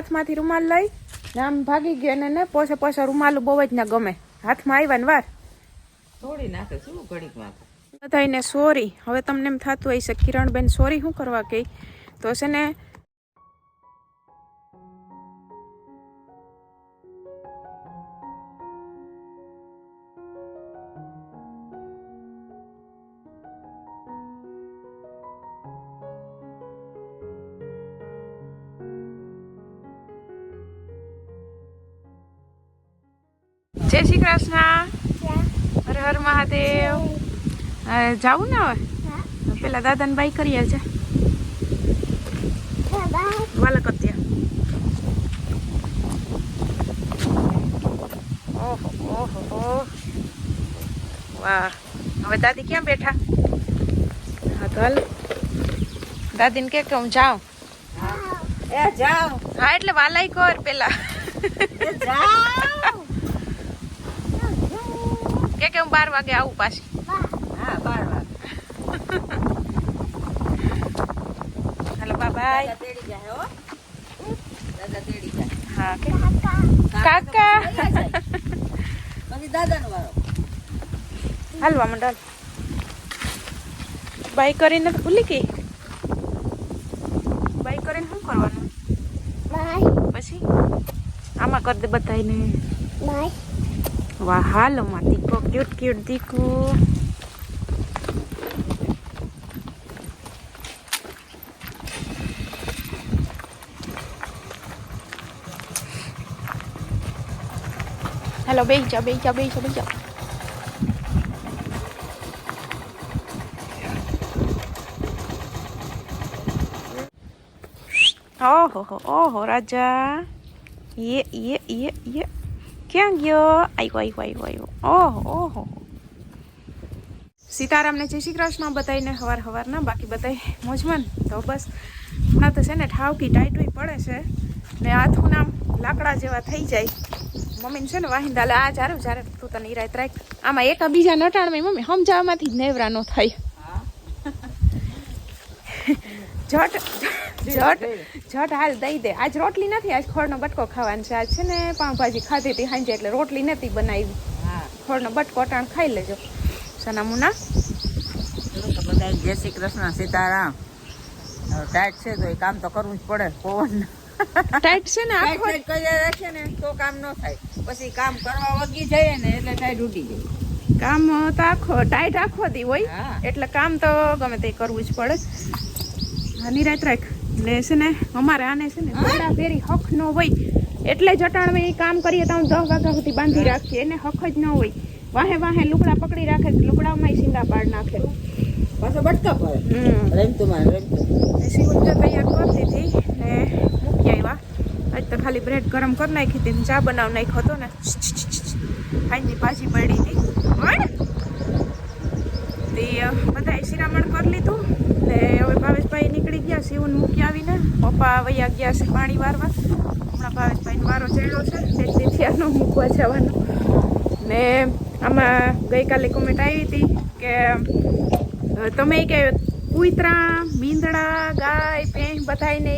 હાથમાંથી રૂમાલ લઈ ને આમ ભાગી ગયો ને ને પોસે પોસે રૂમાલ બહુ જ ના ગમે. હાથમાં આવ્યા ને વાર. તોડી નાખે શું ઘડીક બધાને સોરી. હવે તમને એમ થતું હશે કિરણબેન સોરી શું કરવા કહી તો છે ને જય શ્રી કૃષ્ણ. હર હર મહાદેવ. જાવું ને હવે? પેલા દાદાને બાઈ કરીએ છે વાલા કત્યા ઓહો ઓહો. વાહ. હવે દાદી ક્યાં બેઠા? હા તો હાલ. દાદીને કે કે હું જાઉં? એ જાઉં હા એટલે વાલાઈ કર પેલા. એ જાઓ કે કે હું બાર વાગે આવું પાછી. હા બાર વાગે. હાલો બા બાય. દાદા તેડી જાય હો. દાદા તેડી જાય. હા કે? કાકા હાલવા મંડળ બાઈક કરીને ભૂલી ગઈ. બાઈક કરીને શું કરવાનું? પછી? આમાં કરી દે બધાને વાહ હાલો માં દીકો ક્યુટ ક્યુટ દીકો હેલો બેસી જાઓ બેસી જાઓ બેસી જાઓ બેસી જાઓ ઓહો હો ઓહો રાજા યે યે યે યે ક્યાં ગયો? આવ્યો આવ્યો આવ્યો આવ્યો ઓહો ઓહો. સીતારામને જય શ્રી કૃષ્ણ બતાવીને હવાર હવારના બાકી બતાવી મોજમાં તો બસ. હમણાં તો છે ને ઠાવકી ટાઈટવી પડે છે ને હાથું નામ લાકડા જેવા થઈ જાય. મમ્મીને છે ને વાહિંદા લે આ જારું જારે તું તને ઈરાય રાખ. આમાં એક બીજા નટાણમાં મમ્મી સમજાવવામાંથી જ નેવરા ન થાય. જટ જટ જટ હાલ દઈ દે. આજ રોટલી નથી આજ ખોળનો બટકો ખાવાનો છે. આજ છે ને પાઉંભાજી ખાધી હતી સાંજે એટલે રોટલી નથી બનાવી. ખોળનો બટકો અટાણ ખાઈ લેજો. તો બધા જય શ્રી કૃષ્ણ સીતારામ. ટાઈટ છે તો એ કામ તો કરવું જ પડે પવન ટાઈટ છે ને આખો કરી રાખે ને તો કામ ન થાય. પછી કામ કરવા વગી જઈએ ને એટલે ટાઈટ ઉડી જાય. કામ તો આખો ટાઈટ આખો દી હોય. એટલે કામ તો ગમે તે કરવું જ પડે. હા નિરાત રાખ. ને છે ને અમારે આને છે ને દોડા ફેરી હક ન હોય. એટલે જટાણમાં એ કામ કરીએ તો દસ વાગ્યા સુધી બાંધી રાખીએ એને હક જ ન હોય. વાહે વાહે લુકડા પકડી રાખે લુકડામાં લુગડામાં પાડ નાખે. પાછો બટકા પડે. રમતું માં રમતું એસી ઊર્જા તૈયાર કરી દીધી ને મૂકી આવ્યા આજ તો ખાલી બ્રેડ ગરમ કરી નાખી હતી ને ચા બનાવ નાખ્યો હતો ને. આજની ભાજી પડી હતી. પણ તે બધાએ શિરામણ કરી લીધું ને હવે ભાવેશભાઈ નીકળી મૂકી આવીને પપ્પા વૈયા ગયા છે પાણી વારવા. હમણાં ભાવેશભાઈનો વારો ચડ્યો છે તેથી ત્યાંનો મૂકવા જવાનો. ને આમાં ગઈકાલે કોમેન્ટ આવી હતી કે તમે કે કુતરા, મીંદડા, ગાય ભેંસ બધાય ને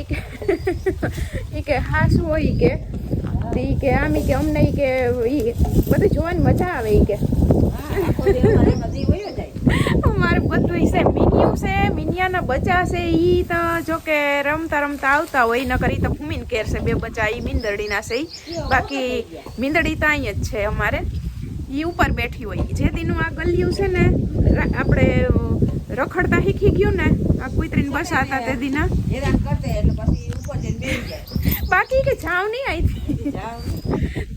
એ કે હા શું હોય કે. ઈ કે આમ કે અમને કે એ બધું જોવાની મજા આવે એ કે. અમારે બધું છે મિનિયું છે મિનિયાના બચ્ચા છે એ તો જો કે રમતા રમતા આવતા હોય નકર કરી તો ભૂમિન કેર છે બે બચ્ચા એ મીંદડીના છે બાકી મીંદડી તો અહીં જ છે અમારે. એ ઉપર બેઠી હોય. જે દીનું આ ગલિયું છે ને આપણે રખડતા શીખી ગયું ને આ કુતરીને બસાતા તે દીના. બાકી કે જાવ નહીં આવી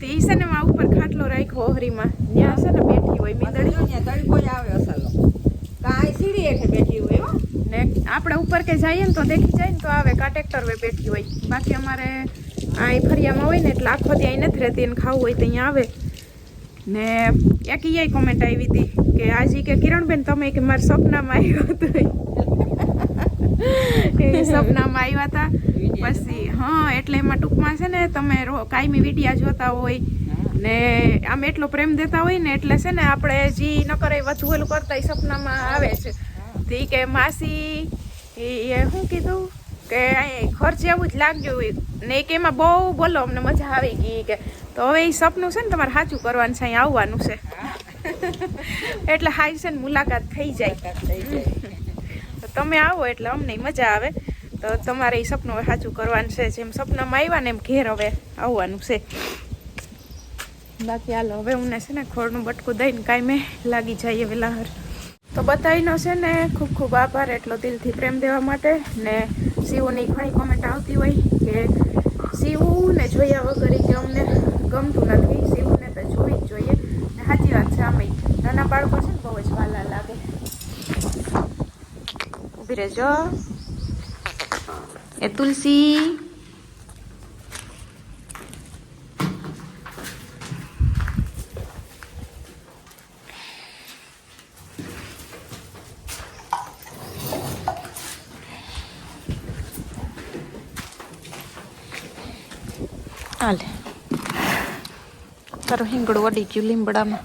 તે છે ને ઉપર ખાટલો રાખ્યો હોહરીમાં ત્યાં છે ને બેઠી હોય મીંદડી મીંદડી આવે અસલો. આપણે ઉપર કે જઈએ ને તો દેખી જાય ને તો આવે કા ટ્રેક્ટર વે બેઠી હોય. બાકી અમારે આ ફરિયામાં હોય ને એટલે આખો ત્યાં નથી રહેતી એને ખાવું હોય તો અહીંયા આવે. ને એક ઈ કોમેન્ટ આવી હતી કે આજે કે કિરણબેન તમે કે મારા સપનામાં આવ્યો હતો. એ સપનામાં આવ્યા હતા. પછી, હા, એટલે એમાં ટૂંકમાં છે ને તમે કાયમી વિડિયા જોતા હોય ને આમ એટલો પ્રેમ દેતા હોય ને એટલે છે ને આપણે જી ન કરે વધુ કરતા એ સપનામાં આવે છે. તે કે માસી એ શું કીધું? કે અહીં ખર્ચ એવું જ લાગ્યું ને એક એમાં બહુ બોલો અમને મજા આવી ગઈ કે. તો હવે એ સપનું છે ને તમારે સાચું કરવાનું છે અહીં આવવાનું છે. એટલે હાઈ છે ને મુલાકાત થઈ જાય. તો તમે આવો એટલે અમને મજા આવે. તો તમારે એ સપનું સાચું કરવાનું છે. જેમ સપનામાં આવ્યા ને એમ ઘેર હવે આવવાનું છે. બાકી હાલો, હવે હું છે ને ખોળનું બટકું દઈને કાંઈ લાગી જઈએ વેલાહર તો બધાનો છે ને ખૂબ ખૂબ આભાર એટલો દિલથી પ્રેમ દેવા માટે ને શિવની ઘણી કોમેન્ટ આવતી હોય કે શિવને જોયા વગર કે અમને ગમતું નથી, શિવને તો જોવી જ જોઈએ. ને સાચી વાત છે આમે નાના બાળકો છે ને બહુ જ વાલા લાગે. ઊભી રહેજો. એ તુલસી. તારું હિંગડો વડી ગયું લીમડામાં.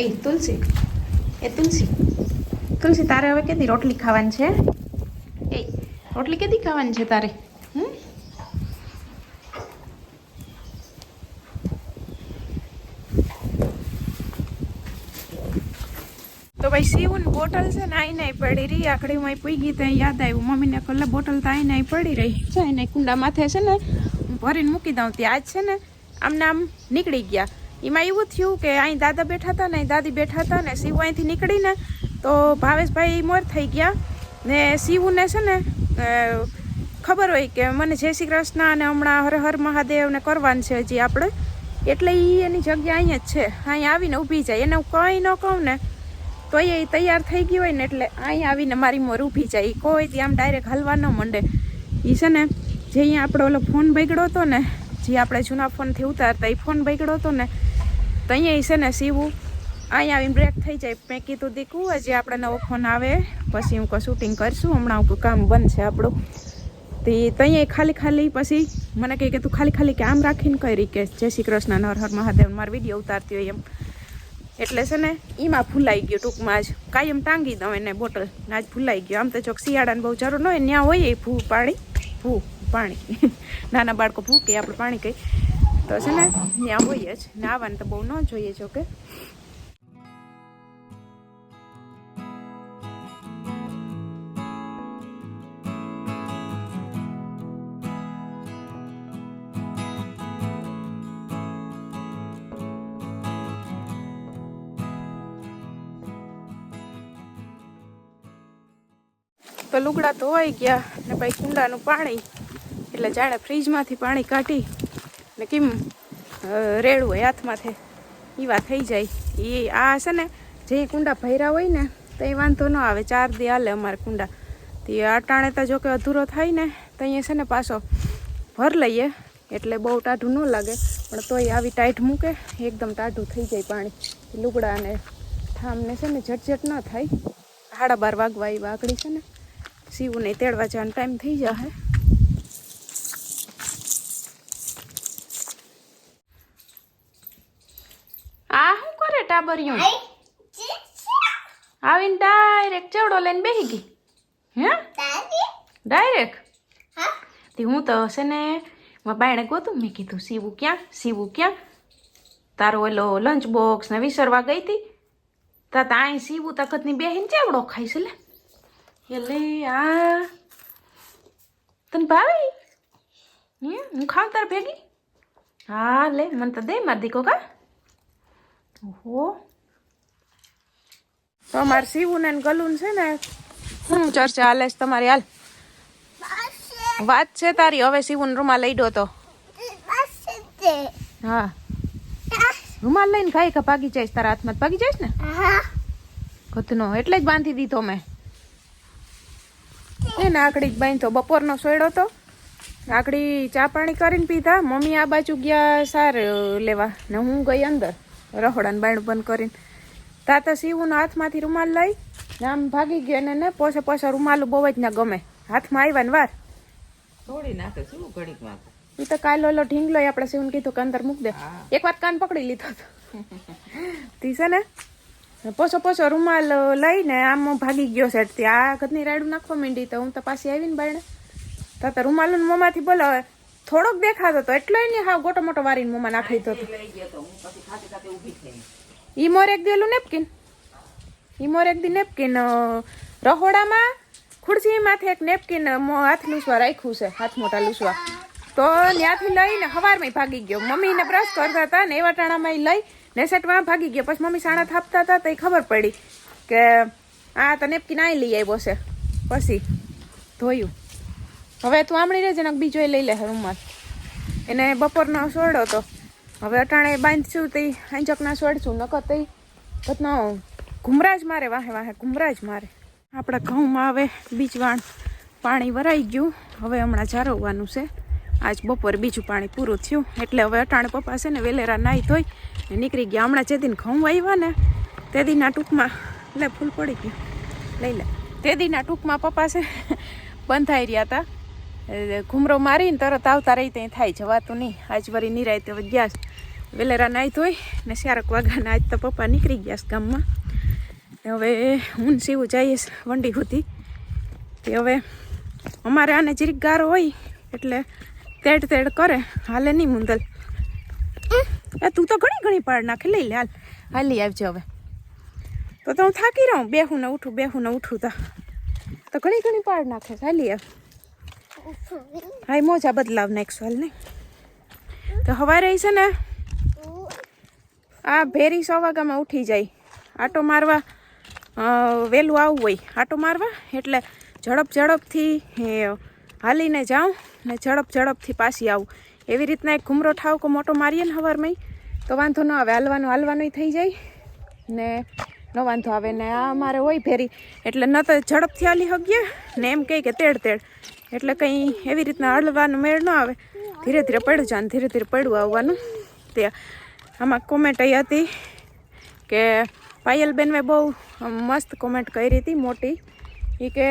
એ તુલસી એ તુલસી. તુલસી તારે હવે કેદી રોટલી ખાવાની છે? એ રોટલી કેદી ખાવાની છે તારે? ભાઈ સીવું બોટલ છે ને આઈ નહીં પડી રહી. આખડીમાં ગઈ ત્યાં યાદ આવ્યું. મમ્મીને કલે બોટલ તો આઈ નહીં પડી રહી. છે એને કુંડા માથે છે ને ભરીને મૂકી દઉં. ત્યાં આજ છે ને, આમને આમ નીકળી ગયા. એમાં એવું થયું કે અહીં દાદા બેઠા હતા ને અહીં દાદી બેઠા હતા ને, શિવ અહીંથી નીકળીને તો ભાવેશભાઈ મોર થઈ ગયા. ને શિવુને છે ને ખબર હોય કે મને જય શ્રી કૃષ્ણ અને હમણાં હર હર મહાદેવને કરવાનું છે હજી આપણે. એટલે એ એની જગ્યા અહીંયા જ છે. અહીંયા આવીને ઊભી જાય. એને હું કંઈ ન કહું ને તો એ તૈયાર થઈ ગઈ હોય ને એટલે અહીં આવીને મારી મોર ઊભી જાય એ કોઈ આમ ડાયરેક્ટ હલવા ન માંડે. એ છે ને, જે અહીંયા આપણો ઓલો ફોન બગડ્યો હતો ને, જે આપણે જૂના ફોનથી ઉતારતા એ ફોન બગડ્યો હતો ને, તો અહીંયા છે ને સીવું અહીંયા આવીને બ્રેક થઈ જાય. મેં કીધું, દીકું હજી આપણે નવો ફોન આવે. પછી હું કોઈ શૂટિંગ કરશું. હમણાં હું કામ બંધ છે આપણું. તે ત્યાં ખાલી ખાલી પછી મને કહે કે તું ખાલી ખાલી કે આમ રાખીને કરી કે જય શ્રી કૃષ્ણ નર હર મહાદેવ. મારો વીડિયો ઉતારતી હોય એમ. એટલે છે ને એમાં ફૂલાઈ ગયું ટૂંકમાં જ. કાયમ ટાંગી દઉં એને બોટલ. ને આજ ફૂલાઈ ગયો. આમ તો ચોક શિયાળાને બહુ જરૂર ન હોય ત્યાં હોય એ ભૂ પાણી. ભૂ પાણી. નાના બાળકો ભૂ કે આપણે પાણી કહી તો છે ને ત્યાં હોઈએ જ. ને આવવાનું તો બહુ ન જોઈએ જો કે. તો લુગડા ધોવાઈ ગયા ને પછી કુંડાનું પાણી, એટલે જાણે ફ્રીજમાંથી પાણી કાઢી ને કેમ રેડવું હોય હાથમાંથી. એવા થઈ જાય. એ આ છે ને, જે કુંડા ભર્યા હોય ને, તો એ વાંધો ન આવે. ચાર દી હાલે અમારે કુંડા. તે અટાણે તો જો કે અધૂરો થાય ને, તો અહીંયા છે ને પાછો ભર લઈએ. એટલે બહુ ટાઢું ન લાગે, પણ તોય આવી ટાઈટ મૂકે, એકદમ ટાઢું થઈ જાય પાણી. લુગડા અને ઠામને છે ને ઝટઝટ ન થાય. સાડા બાર વાગવા એ વાગડી છે ને. સીવું નહીં તેડવા જવાનો ટાઈમ થઈ જશે આ શું કરે ટાબરિયું? આવીને ડાયરેક્ટ ચેવડો લઈને બેસી ગઈ. હે? ડાયરેક્ટ તે હું તો છે ને મારા બાયણે ગોતું મેં કીધું સીવું ક્યાં? સીવું ક્યાં? તારો ઓલો લંચ બોક્સ ને વિસરવા ગઈ હતી. તા તા અહીં સીવું તખતની બેહીને ચેવડો ખાઈશ લે. એટલે આ તને ભાવે? હે? હું ખાવ તાર ભેગી? હા લે મને તો દે માર દીકો કા? ઓહો. તો અમારે સીવું ને ગલુન છે ને હું ચર્ચા હાલે છે તમારી? હાલ. વાત છે તારી હવે સીવું રૂમાલ લઈ દો તો. હા. રૂમાલ લઈને ખાઈ કે ભાગી જઈશ તારા હાથમાં? ભાગી જઈશ ને? કથનો એટલે જ બાંધી દીધો મેં. એ નાકડી બાંધતો બપોરનો સોયડો તો. નાકડી ચા પાણી કરીને પીધા. મમ્મી આ બાજુ ગયા સાર લેવા. ને હું ગઈ અંદર. રહોડાને બાયણું બંધ કરીને. તાતા સીવુનો હાથમાંથી રૂમાલ લઈ. ને આમ ભાગી ગયો ને ને પોસે પોસે રૂમાલું બહુ જ ના ગમે. હાથમાં આવ્યા ને વાર. તોડી નાખે. શું ઘડીક એ તો કાલો ઓલો ઢીંગલો આપણે શિવને કીધું કે અંદર મૂક દે. એક વાર કાન પકડી લીધો હતો તી છે ને? પોસો પોસો રૂમાલ લઈને આમ ભાગી ગયો સેટથી આ ઘરની રાયડું નાખવા માંડી તો હું તો પાછી આવીને બારણે. તો તો રૂમાલ મોંમાંથી બોલાવે થોડોક દેખાતો તો એટલો નહીં હા ગોટો મોટો વારીને મોંમાં નાખી હતો થઈ ઈ મોર એક દેલું નેપકિન. ઈ મોર એક દી નેપકિન રહોડામાં રહોડામાં, ખુરશીમાંથી એક નેપકિન હાથ લૂસવા રાખ્યું છે, હાથ મોટા લૂસવા. તો ત્યાંથી લઈને હવારમાં ભાગી ગયો. મમ્મીને બ્રશ કરતા હતા ને એવા ટાણામાં લઈ ને સેટમાં ભાગી ગયો. પછી મમ્મી સાણા થાપતા હતા તો એ ખબર પડી કે આ તો નેપકીન આઈ લઈ આવ્યો છે. પછી ધોયું. હવે તું આમળી રહેજે ને બીજો લઈ લે રૂમમાં. એને બપોરનો સોડો તો હવે અટાણે બાંધશું તે આંચકના સોડશું નકર તે ઘટનો ઘુમરાજ મારે, વાહે વાહે, ઘુમરાજ મારે. આપણા ઘઉંમાં હવે બીજવાણ પાણી વરાઈ ગયું. હવે હમણાં જારવવાનું છે. આજ બપોરે બીજું પાણી પૂરું થયું. એટલે હવે અટાણે પપ્પા છે ને વેલેરા નાહી ધોઈ ને નીકળી ગયા. હમણાં જે દિન ઘઉં આવ્યા ને તે દીના ટૂંકમાં, લે ફૂલ પડી ગયું. લઈ લે. તે દીના ટૂંકમાં પપ્પા છે બંધાઈ રહ્યા હતા. ઘૂમરો મારીને તરત આવતા રહી ત્યાં થાય જવાતું નહીં. આજ વરી નિરાય તો ગયા. વેલેરા નાહી ધોઈ ને ચારક વાગ્યાના આજ તો પપ્પા નીકળી ગયા છે ગામમાં. હવે હું સીવું જઈશ વંડી સુધી. તે હવે અમારે આને જરીક ગારો હોય એટલે તેડ તેડ કરે. હાલે નહીં મુંદલ. એ, તું તો ઘણી ઘણી પાડ નાખે. લઈ લે, હાલ. હાલી આવજે હવે. તો તો હું થાકી રહું. બેહું ને ઉઠું, બેહું ને ઉઠું તો. તો ઘણી ઘણી પાડ નાખે હાલી આવ. હા મોજા બદલાવ નાખશો, હાલ, નહીં? તો હવા રહી છે ને, આ ભેરી સો વાગ્યામાં ઉઠી જાય. આટો મારવા વહેલું આવવું હોય. આટો મારવા? એટલે ઝડપ ઝડપથી હાલીને જાઉં. ને ઝડપ ઝડપથી પાછી આવું. એવી રીતના એક ઘૂમરો ઠાવકો મોટો મારીએ ને હવારમાં તો વાંધો ન આવે, હાલવાનું હાલવાનું થઈ જાય. ને ન વાંધો આવે, ને આ અમારે હોય ફેરી એટલે ન તો ઝડપથી હાલી હગીએ ને એમ કહે કે તેડ તેડ. એટલે કંઈ એવી રીતના હળવાનો મેળ ન આવે. ધીરે ધીરે પડ્યું ને ધીરે ધીરે પડ્યું આવવાનું. તે આમાં કોમેન્ટ એ હતી કે પાયલબેન મેં બહુ મસ્ત કોમેન્ટ કરી હતી, મોટી. એ કે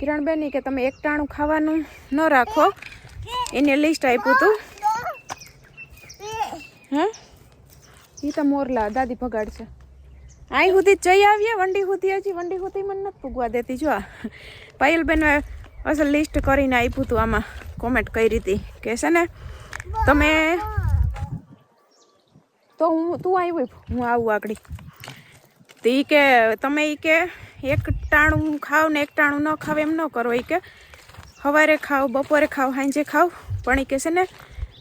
કિરણબેન કે તમે એકટાણું ખાવાનું ન રાખો. એને લિસ્ટ આપ્યું હતું હે? એ તો મોરલા, દાદી ભગાડ છે આઈ સુધી જઈ આવીએ, વંડી સુધી હજી, વંડી સુધી મને નથી પૂગવા દેતી. જો. પાયલબેન અસલ લિસ્ટ કરીને આપ્યું હતું આમાં કોમેન્ટ કરી હતી. કે છે ને, તમે તો હું, તું આવી હું આવું આગળ. તો કે, તમે એ કે એક ટાણું ખાવ ને એક ટાણું ન ખાવ એમ ન કરો. એ કે સવારે ખાવ, બપોરે ખાવ, સાંજે ખાવ. પણ એ કહે છે ને,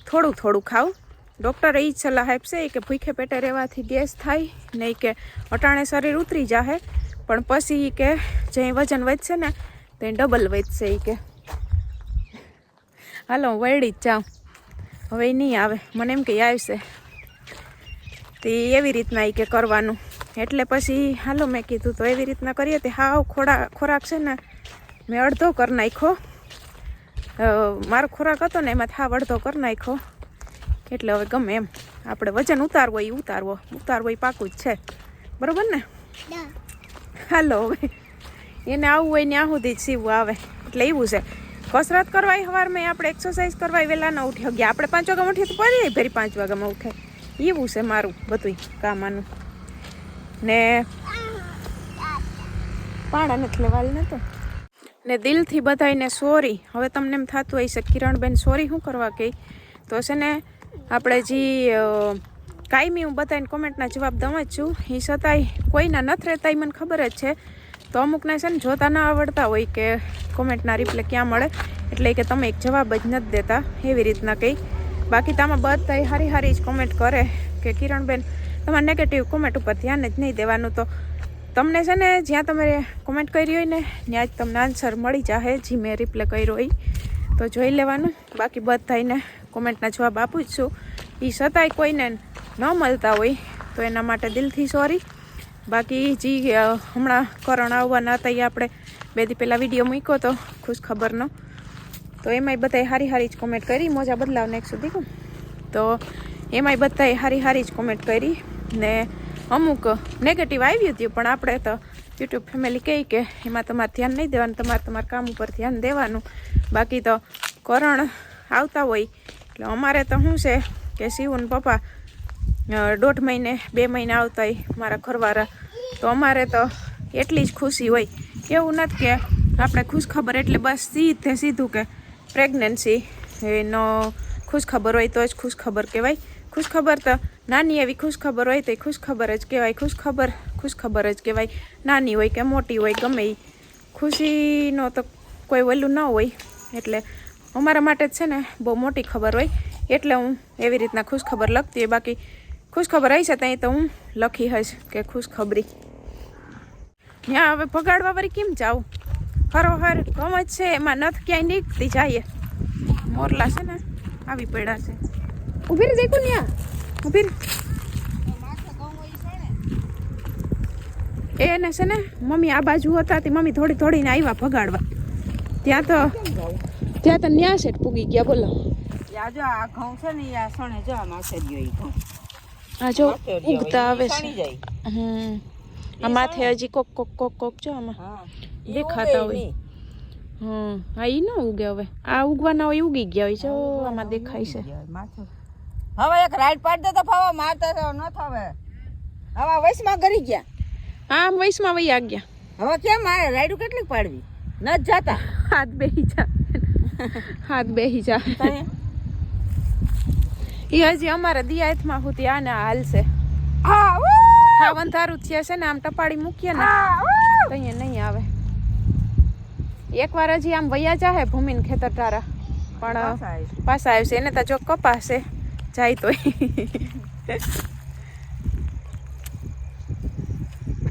થોડું થોડું ખાવ. ડૉક્ટરે એ જ સલાહ આપશે કે ભૂખે પેટે રહેવાથી ગેસ થાય ને કે અટાણે શરીર ઉતરી જાહે. પણ પછી એ કે જે વજન વધશે ને તે ડબલ વધશે એ કે. હાલો, હું વળી જ જાઉં. હવે નહીં આવે. મને એમ કે આવશે. તે એવી રીતના એ કે કરવાનું. એટલે પછી હાલો મેં કીધું તો એવી રીતના કરીએ તે હાવ ખોડા ખોરાક છે ને મેં અડધો કરી નાખ્યો. મારો ખોરાક હતો ને એમાં હાવ અડધો કરી નાખ્યો. એટલે હવે ગમે એમ. આપણે વજન ઉતારવો એ ઉતારવો. ઉતારવો એ પાકું જ છે. બરોબર ને? હાલો હવે. એને આવવું હોય ને આ સુધી જ સીવું આવે. એટલે એવું છે. કસરત કરવા સવારમાં આપણે એક્સરસાઇઝ કરવા વહેલા ન ઉઠી ગયા આપણે પાંચ વાગ્યામાં ઉઠીએ તો પડી ફરી પાંચ વાગ્યામાં ઉઠે. એવું છે મારું બધું કામ આનું. ને પાણા નથી લેવાલ નતો ને દિલથી બધાયને સોરી હવે તમને એમ થતું છે કિરણબેન સોરી શું કરવા કહી તો છે ને, આપણે જે કાયમી હું બધાને કોમેન્ટના જવાબ દઉં જ છું. એ છતાંય કોઈના નથી રહેતા મને ખબર જ છે. તો અમુકને છે ને જોતા ના આવડતા હોય કે કોમેન્ટના રિપ્લે ક્યાં મળે. એટલે કે તમે એક જવાબ જ નથી દેતા, એવી રીતના કંઈ. બાકી તો આમાં બધા હારી હારી જ કોમેન્ટ કરે કે કિરણબેન તમારે નેગેટિવ કોમેન્ટ ઉપર ધ્યાન જ નહીં દેવાનું તો તમને છે ને જ્યાં તમે કોમેન્ટ કરી હોય ને, ત્યાં જ તમને આન્સર મળી જાહે, જે મેં રિપ્લે કર્યો હોય તો જોઈ લેવાનું. બાકી બધાને કોમેન્ટના જવાબ આપું જ છું. એ છતાંય કોઈને ન મળતા હોય, તો એના માટે દિલથી સોરી બાકી જે હમણાં કરણ આવવાના હતા એ આપણે બે દી પહેલાં વીડિયો મૂક્યો તો, ખુશ ખબરનો તો એમાંય બધાએ હારી હારી જ કોમેન્ટ કરી. મોજા બદલાવને એક સુધી તો એમાંય બધાએ હારી હારી જ કોમેન્ટ કરી. ને અમુક નેગેટિવ આવ્યું હતું, પણ આપણે તો યુટ્યુબ ફેમિલી કહે કે એમાં તમારે ધ્યાન નહીં દેવાનું, તમારે તમારા કામ ઉપર ધ્યાન દેવાનું. બાકી તો કરણ આવતા હોય, એટલે અમારે તો શું છે કે શિવન પપ્પા દોઢ મહિને, બે મહિને આવતા હોય મારા ઘરવાળા. તો અમારે તો એટલી જ ખુશી હોય. એવું નથી કે આપણે ખુશખબર એટલે બસ સીધે સીધું કે પ્રેગ્નન્સી એનો ખુશખબર હોય તો જ ખુશખબર કહેવાય. ખુશખબર તો નાની એવી ખુશખબર હોય તો એ ખુશખબર જ કહેવાય. ખુશખબર ખુશખબર જ કહેવાય. નાની હોય કે મોટી હોય, ગમે એ ખુશીનો તો કોઈ ઓલું ન હોય. એટલે અમારા માટે જ છે ને બહુ મોટી ખબર હોય. એટલે હું એવી રીતના ખુશખબર લખતી હોય. બાકી ખુશખબર હશે ત્યાં તો હું લખી હશ કે ખુશખબરી. ત્યાં હવે ભગાડવા વાળી કેમ જાઉં? હરોહર ગમ જ છે, એમાં નથ ક્યાંય નીકળતી જાય મોરલા છે ને, આવી પડ્યા છે. ઊભી રહી દેખું ન્યા. ઊભી રહી એને છે ને મમ્મી આ બાજુ હતા તે મમ્મી થોડી થોડીને આવ્યા ભગાડવા. ત્યાં તો ત્યાં તો ન્યા છે પૂગી ગયા બોલો. આ જો આ ઘઉં છે ને આ સણે જો રહ્યો આ જો ઉગતા આવે છે. હમ. આ માથે હજી કોક કોક કોક કોક જો આમાં. હા. દેખાતા હોય. હમ. હા એ ન ઉગે હવે. આ ઉગવાના હોય ઉગી ગયા હોય જો આમાં દેખાય છે. માથું. હવે એક રાઈડ પાડ દે તો ફાવા મારતા તો ન થાવે. હવે વૈશમાં ગરી ગયા. આમ વૈશમાં વૈયા ગયા હવે કેમ મારે રાઈડું કેટલીક પાડવી? ન જ જાતા. હાથ બેહી જા. હાથ બેહી જા. એ હજી અમારા અમારે દિયાતમાં સુધી આને હાલશે. હા અંધારું થયા છે ને આમ ટપાડી મૂકીએ ને તો અહીંયા નહીં આવે. એકવાર હજી આમ વૈયા જાહે ભૂમિન ખેતર તારા પણ. પાછા આવશે એને તો જો કપાશે. જાય તો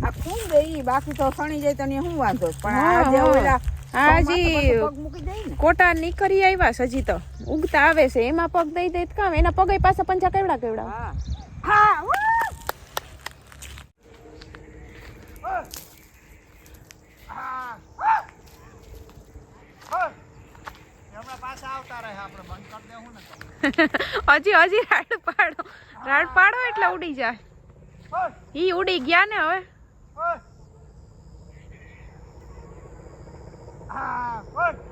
આ ખૂબ દે ઈ, બાકી તો સણી જાય તો શું વાંધો? પણ આ જે ઓલા હજી કોટા નીકળી આવ્યા છે હજી તો. ઉગતા આવે છે. એમાં પગ દઈ દઈ કામ. એના પગે પાછા પંચા કેવડા કેવડા હા હા ઉ! હજી હજી રાડ પાડો. રાડ પાડો એટલે ઉડી જાય. ઈ ઉડી ગયા ને હવે.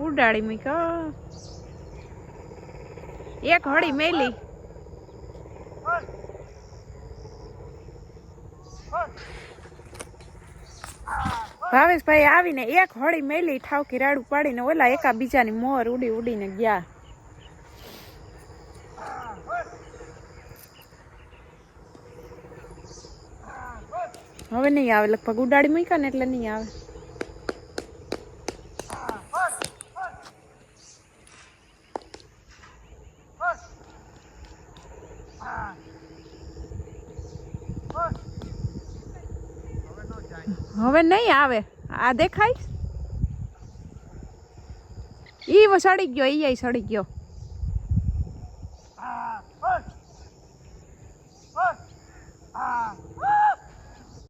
ઉડાડી મી એક હળી મેલી. ભાવેશભાઈ આવીને એક હળી મેલી ઠાવકી રાડું પાડીને ઓલા એકા બીજાની મોર ઉડી ઉડીને ગયા. હવે નહીં આવે, લગભગ ઉડાડી મૂક્યા ને એટલે નહીં આવે. હવે નહીં આવે. આ દેખાય? ઈ સડી ગયો, ઈ સડી ગયો.